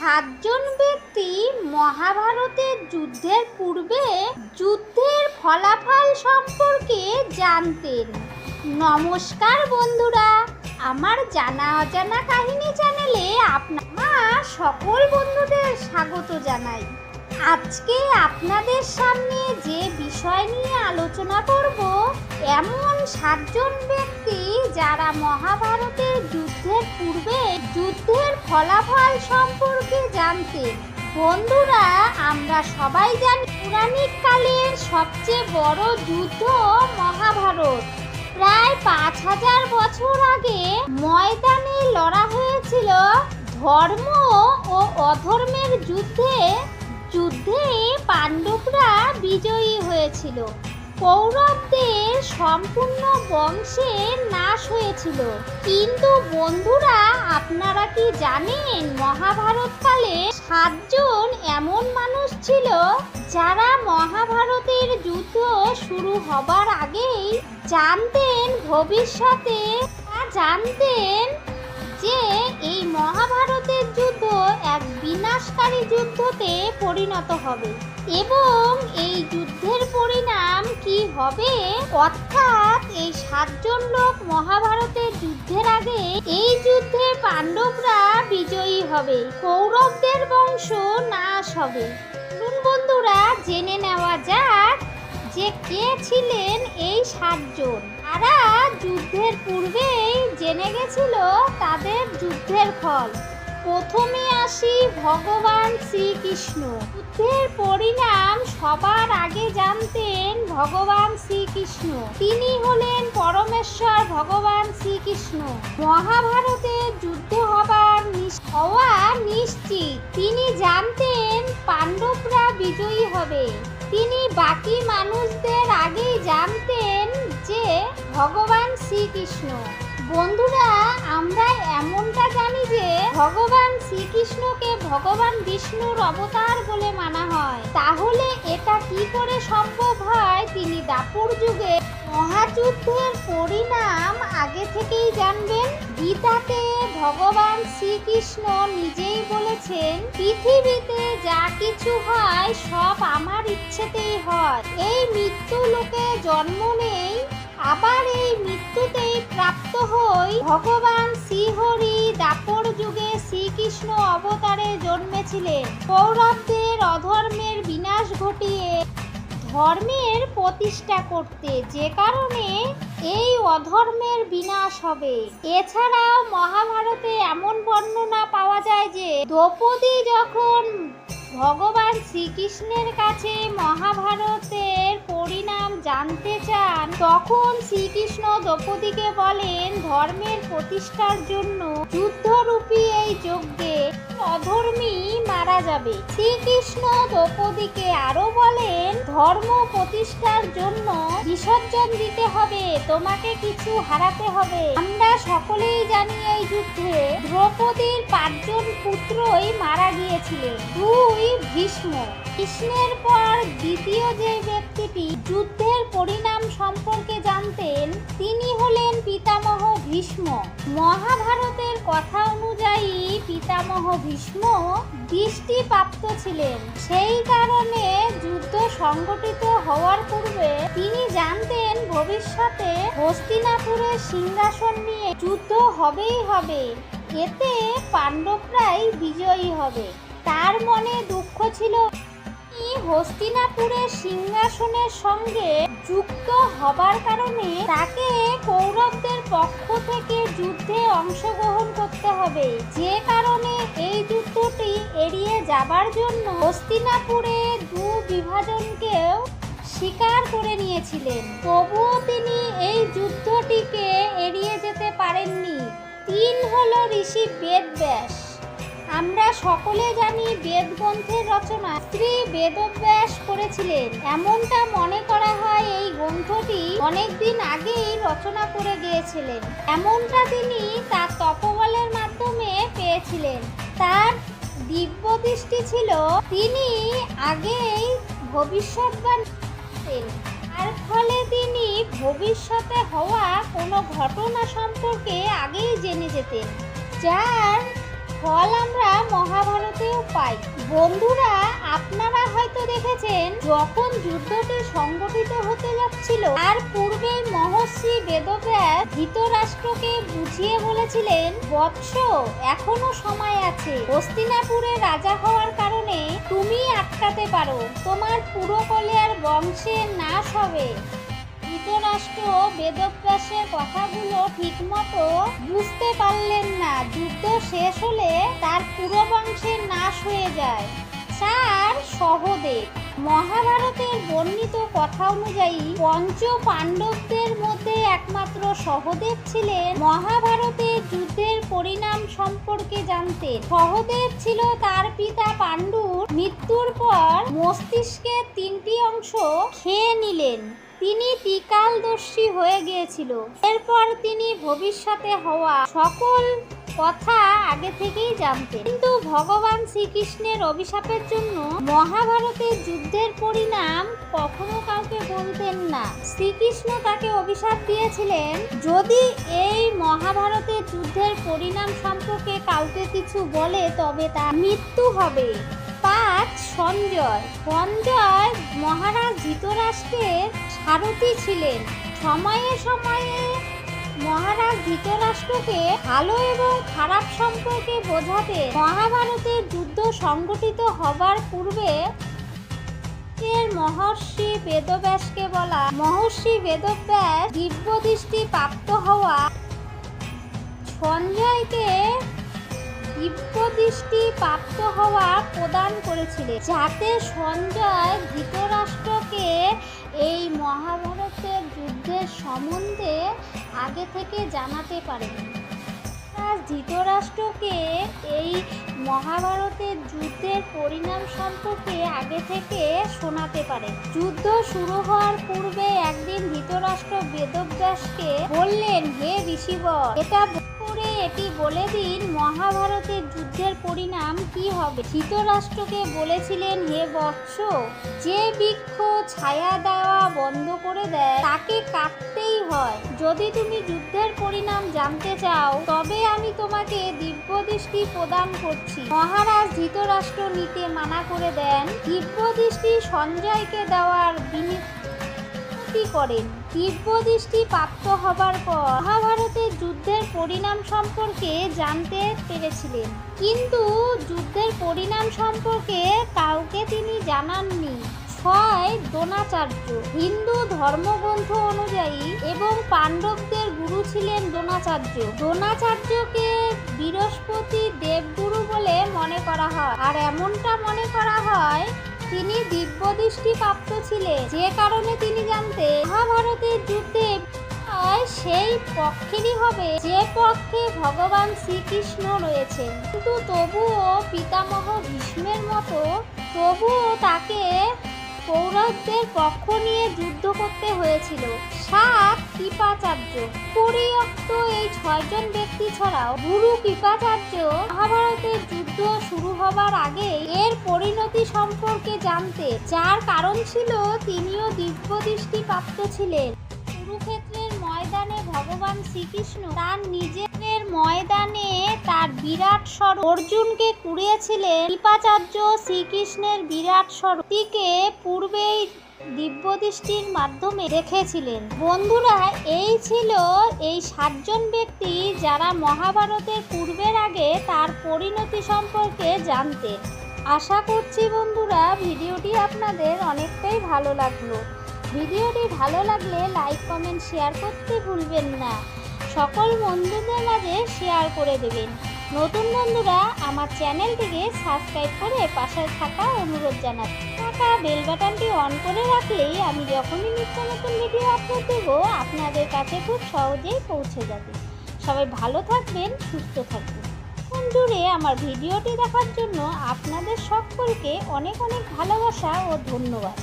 সাতজন ব্যক্তি মহাভারতের যুদ্ধের পূর্বে যুদ্ধের ফলাফল সম্পর্কে জানতেন। নমস্কার বন্ধুরা, আমার জানা অজানা কাহিনী চ্যানেলে আপনার সকল বন্ধুদের স্বাগত জানাই। আজকে আপনাদের সামনে যে বিষয় নিয়ে আলোচনা করব, এমন সাতজন ব্যক্তি যারা মহাভারতের যুদ্ধের পূর্বে যুদ্ধের ফলাফল সম্পর্কে জানতেন বন্ধুরা, আমরা সবাই জানি পৌরাণিক কালের সবচেয়ে বড় যুদ্ধ মহাভারত। প্রায় পাঁচ হাজার বছর আগে ময়দানে লড়া হয়েছিল ধর্ম ও অধর্মের যুদ্ধে যুদ্ধে পাণ্ডবরা বিজয়ী হয়েছিল। কৌরবদের সম্পূর্ণ বংশের নাশ হয়েছিল। কিন্তু বন্ধুরা, আপনারা কি জানেন মহাভারতকালে সাতজন এমন মানুষ ছিল যারা মহাভারতের যুদ্ধ শুরু হবার আগেই জানতেন ভবিষ্যতে জানতেন বিনাশকারী যুদ্ধতে পরিণত হবে। এবং এই যুদ্ধের পরিণাম কি হবে? অর্থাৎ এই সাতজন লোক মহাভারতের যুদ্ধের আগে এই যুদ্ধে পাণ্ডবরা বিজয়ী হবে। কৌরবদের বংশ নাশ হবে। বন্ধুরা, জেনে নেওয়া যাক যে কে ছিলেন এই সাতজন। তারা যুদ্ধের পূর্বেই জেনে গেছিল তাদের যুদ্ধের ফল। প্রথমে আসি ভগবান শ্রীকৃষ্ণ। বুদ্ধের পরিণাম সবার আগে জানতেন ভগবান শ্রীকৃষ্ণ। তিনি হলেন পরমেশ্বর ভগবান শ্রীকৃষ্ণ। মহাভারতে যুদ্ধ হবার হওয়া নিশ্চিত। তিনি জানতেন পাণ্ডবরা বিজয়ী হবে। তিনি বাকি মানুষদের আগেই জানতেন যে ভগবান শ্রীকৃষ্ণ। বন্ধুরা, আমরা এমনটা জানি যে ভগবান শ্রীকৃষ্ণকে ভগবান বিষ্ণুর অবতার বলে মানা হয়। তাহলে এটা কি করে সম্ভব হয়? তিনি দাপুর যুগে মহাযুদ্ধের পরিণাম আগে থেকেই জানবেন। গীতাতে ভগবান শ্রীকৃষ্ণ নিজেই বলেছেন, পৃথিবীতে যা কিছু হয় সব আমার ইচ্ছেতেই হয়। এই মৃত্যু লোকে জন্ম নেই আবার এই মৃত্যুতেই প্রাপ্ত হই ভগবান শ্রীহরি দাপর যুগে শ্রীকৃষ্ণ অবতারে জন্মেছিলেন। কৌরবদের অধর্মের বিনাশ ঘটিয়ে ধর্মের প্রতিষ্ঠা করতে যে কারণে এই অধর্মের বিনাশ হবে। এছাড়াও মহাভারতে এমন বর্ণনা পাওয়া যায় যে, দ্রৌপদী যখন ভগবান শ্রীকৃষ্ণের কাছে মহাভারতের পরিণাম জানতে চান, তখন শ্রীকৃষ্ণ দ্রৌপদীকে বলেন, ধর্মের প্রতিষ্ঠার জন্য যুদ্ধরূপী এই যজ্ঞে অধর্মী মারা যাবে। শ্রীকৃষ্ণ দ্রৌপদীকে আরও বলেন, ধর্ম প্রতিষ্ঠার জন্য বিসর্জন দিতে হবে, তোমাকে কিছু হারাতে হবে। আমরা সকলেই জানি এই যুদ্ধে দ্রৌপদীর পাঁচজন পুত্রই মারা গিয়েছিলেন। দুই ভীষ্ম। কৃষ্ণের পর দ্বিতীয় যে ব্যক্তিটি মহাভারতের কথা অনুযায়ী পিতামহ ভীষ্ম দৃষ্টিপ্রাপ্ত ছিলেন। সেই কারণে যুদ্ধ সংগঠিত হওয়ার পূর্বে তিনি জানতেন ভবিষ্যতে হস্তিনাপুরের সিংহাসন নিয়ে যুদ্ধ হবেই হবে। এতে পাণ্ডবরাই বিজয়ী হবে। তার মনে দুঃখ ছিল। তিনি হস্তিনাপুরের সিংহাসনের সঙ্গে যুক্ত হবার কারণে তাকে কৌরবদের পক্ষ থেকে যুদ্ধে অংশগ্রহণ করতে হবে। যে কারণে এই যুদ্ধটি এড়িয়ে যাবার জন্য হস্তিনাপুরে দু বিভাজনকেও স্বীকার করে নিয়েছিলেন। তবুও তিনি এই যুদ্ধটিকে এড়িয়ে যেতে পারেননি। তিন হলো ঋষি বেদব্যাস। আমরা সকলে জানি বেদ গ্রন্থের রচনা। শ্রী বেদব্যাস করেছিলেন। এমনটা মনে করা হয় এই গ্রন্থটি অনেকদিন আগেই রচনা করে গিয়েছিলেন। এমনটা তিনি তার তপবলের মাধ্যমে পেয়েছিলেন। তার দিব্য দৃষ্টি ছিল তিনি আগেই ভবিষ্যৎবাণ। তার ফলে তিনি ভবিষ্যতে হওয়া কোনো ঘটনা সম্পর্কে আগেই জেনে যেতেন, যার ফল আমরা মহাভারতেও পাই। বন্ধুরা, আপনারা হয়তো দেখেছেন, যখন যুদ্ধটি সংগঠিত হতে যাচ্ছিল, তার পূর্বে মহর্ষি বেদব্যাস ধৃতরাষ্ট্রকে বুঝিয়ে বলেছিলেন, বৎস, এখনও সময় আছে। হস্তিনাপুরে রাজা হওয়ার কারণে তুমি আটকাতে পারো। তোমার পুরো কলিয়ার বংশের নাশ হবে। ধৃতরাষ্ট্র বেদব্যাসের কথাগুলো ঠিকমতো বুঝতে পারলেন না। যুদ্ধ শেষ হলে তার পুরো বংশের নাশ হয়ে যায়। চার সহদেব, মহাভারতের বর্ণিত কথা অনুযায়ী পঞ্চ পাণ্ডবদের মধ্যে একমাত্র সহদেব ছিলেন। মহাভারতের যুদ্ধের পরিণাম সম্পর্কে জানতেন। সহদেব ছিল তার পিতা পাণ্ডুর মৃত্যুর পর মস্তিষ্কের তিনটি অংশ খেয়ে নিলেন। তিনি ত্রিকালদর্শী হয়ে গিয়েছিল। এরপর তিনি ভবিষ্যতে হওয়া সকল কথা আগে থেকেই জানতেন। কিন্তু ভগবান শ্রীকৃষ্ণের অভিশাপের জন্য মহাভারতের যুদ্ধের পরিণাম কখনো কাউকে বলতেন না। শ্রীকৃষ্ণ তাকে অভিশাপ দিয়েছিলেন, যদি এই মহাভারতের যুদ্ধের পরিণাম সম্পর্কে কাউকে কিছু বলে, তবে তার মৃত্যু হবে। পাঁচ সঞ্জয়। সঞ্জয় মহারাজ ধৃতরাষ্ট্রের সারথি ছিলেন। সময়ে সময়ে মহারাজ ধৃতরাষ্ট্রকে ভালো এবং খারাপ সম্পর্কে বোঝাতে মহাভারতের যুদ্ধ সংগঠিত হবার পূর্বে এর মহর্ষি বেদব্যাসকে বলা, মহর্ষি বেদব্যাস দিব্য দৃষ্টি প্রাপ্ত হওয়া সঞ্জয়কে দিব্য দৃষ্টি প্রাপ্ত হওয়া প্রদান করেছিলেন, যাতে সঞ্জয় ধৃতরাষ্ট্রকে এই মহাভারতের যুদ্ধের সম্বন্ধে আগে থেকে জানাতে পারেন ধৃতরাষ্ট্রকে এই মহাভারতের যুদ্ধের পরিণাম সম্পর্কে আগে থেকে শোনাতে পারেন যুদ্ধ শুরু হওয়ার পূর্বে একদিন ধৃতরাষ্ট্র বেদব্যাসকে বললেন, হে ঋষিবর এটা করে এটি বলে দিন, মহাভারতের যুদ্ধের পরিণাম কি হবে? ধৃতরাষ্ট্রকে বলেছিলেন, হে বৎস, যে বৃক্ষ ছায়া দেওয়া বন্ধ করে দেয়, তাকে কাটতেই হয়। যদি তুমি যুদ্ধের পরিণাম জানতে চাও, তবে আমি তোমাকে দিব্য দৃষ্টি প্রদান করছি। মহারাজ ধৃতরাষ্ট্র নিতে মানা করে দেন, দিব্য দৃষ্টি সঞ্জয়কে দেওয়ার বিনতি করেন। দিব্য দৃষ্টি প্রাপ্ত হবার পর মহাভারতের যুদ্ধের পরিণাম সম্পর্কে জানতে পেরেছিলেন। কিন্তু যুদ্ধের পরিণাম সম্পর্কে কাউকে তিনি জানাননি। ছয় দ্রোণাচার্য, হিন্দু ধর্মগ্রন্থ অনুযায়ী এবং পাণ্ডবদের গুরু ছিলেন দ্রোণাচার্য। দ্রোণাচার্যকে বৃহস্পতি দেবগুরু বলে মনে করা হয়। আর এমনটা মনে করা হয় তিনি দিব্য দৃষ্টি প্রাপ্ত ছিলেন। যে কারণে তিনি জানতে মহাভারতের যুদ্ধে সেই পক্ষেরই হবে। যে পক্ষে ভগবান শ্রীকৃষ্ণ রয়েছেন। কিন্তু তবুও পিতামহ ভীষ্মের মতো তবুও তাকে কৌরবদের পক্ষ নিয়ে যুদ্ধ করতে হয়েছিল। সাত কৃপাচার্য। পরিয়ক্ত এই ছয়জন ব্যক্তি ছাড়াও গুরু কৃপাচার্য মহাভারতের যুদ্ধ শুরু হবার আগে এর পরিণতি সম্পর্কে জানতে, যার কারণ ছিল তিনিও দিব্য দৃষ্টি প্রাপ্ত ছিলেন। কুরুক্ষেত্রের ময়দানে ভগবান শ্রীকৃষ্ণ তার নিজের ময়দানে তার বিরাট স্বর অর্জুনকে কুড়িয়েছিলেন কৃপাচার্য শ্রীকৃষ্ণের বিরাট স্বরটিকে পূর্বেই দিব্যদৃষ্টির মাধ্যমে দেখেছিলেন। বন্ধুরা, এই ছিল এই সাতজন ব্যক্তি যারা মহাভারতের পূর্বের আগে তার পরিণতি সম্পর্কে জানতেন। আশা করছি বন্ধুরা, ভিডিওটি আপনাদের অনেকটাই ভালো লাগল। ভিডিওটি ভালো লাগলে লাইক, কমেন্ট, শেয়ার করতে ভুলবেন না। সকল বন্ধুদের মাঝে শেয়ার করে দেবেন। নতুন বন্ধুরা, আমার চ্যানেলটিকে সাবস্ক্রাইব করে পাশে থাকা অনুরোধ জানাচ্ছি। থাকা বেল বাটনটি অন করে রাখলেই আমি যখনই নিত্য নতুন ভিডিও আপলোড দেব, আপনাদের কাছে খুব সহজেই পৌঁছে যাবে। সবাই ভালো থাকবেন, সুস্থ থাকবেন। এখন জুড়ে আমার ভিডিওটি দেখার জন্য আপনাদের সকলকে অনেক অনেক ভালোবাসা ও ধন্যবাদ।